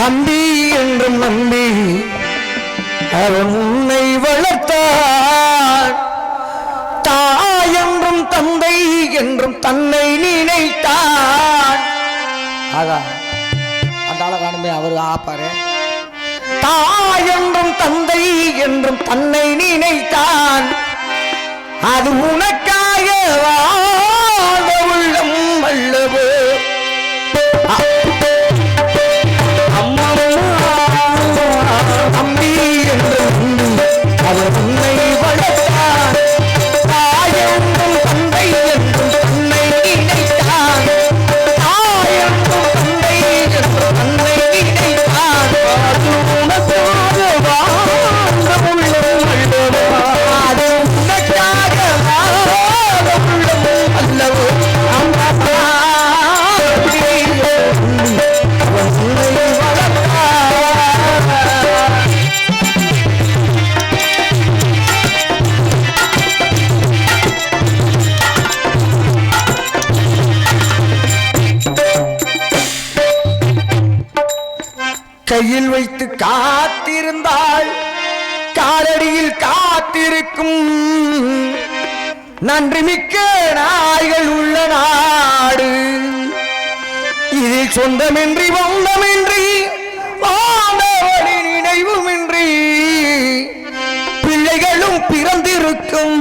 தம்பி என்றும் நம்பி அவன் உன்னை வளர்த்தார் தாய் என்றும் தந்தை என்றும் தன்னை நினைத்தார் ஆகா அந்த அழகானுமே அவர் ஆப்பாரு தாய் என்றும் தந்தை என்றும் தன்னை நினைத்தான் அது உனக்காக தலையில் வைத்து காத்திருந்தாள். காலடியில் காத்திருக்கும் நன்றி மிக்க நாய்கள் உள்ள நாடு. இதில் சொந்தமின்றி வந்தமின்றி வாழ்ந்தவனின் நினைவுமின்றி பிள்ளைகளும் பிறந்திருக்கும்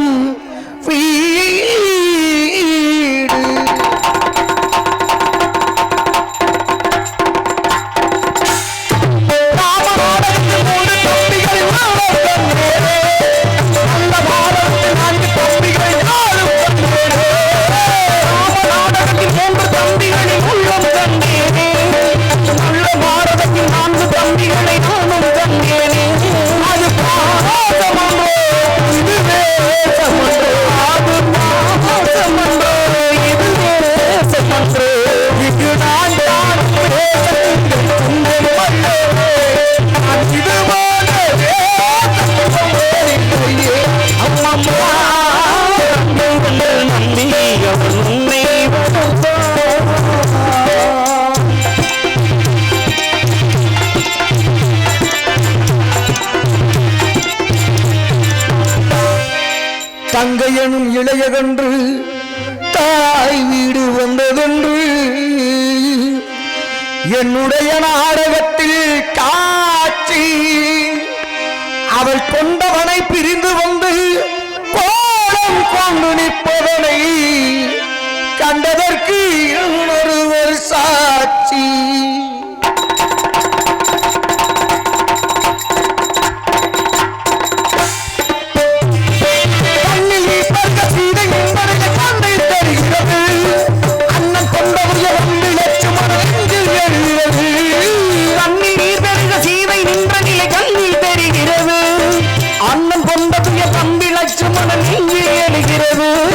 தங்கையனும் இளைய தாய் வீடு வந்ததென்று. என்னுடைய நாடகத்தில் காட்சி அவள் கொண்டவனை பிரிந்து வந்து கோலம் கொண்டு நிற்பதனை கண்டதற்கு ஒருவர் சாட்சி. காற்று மனம் இங்கே எழுகிறது.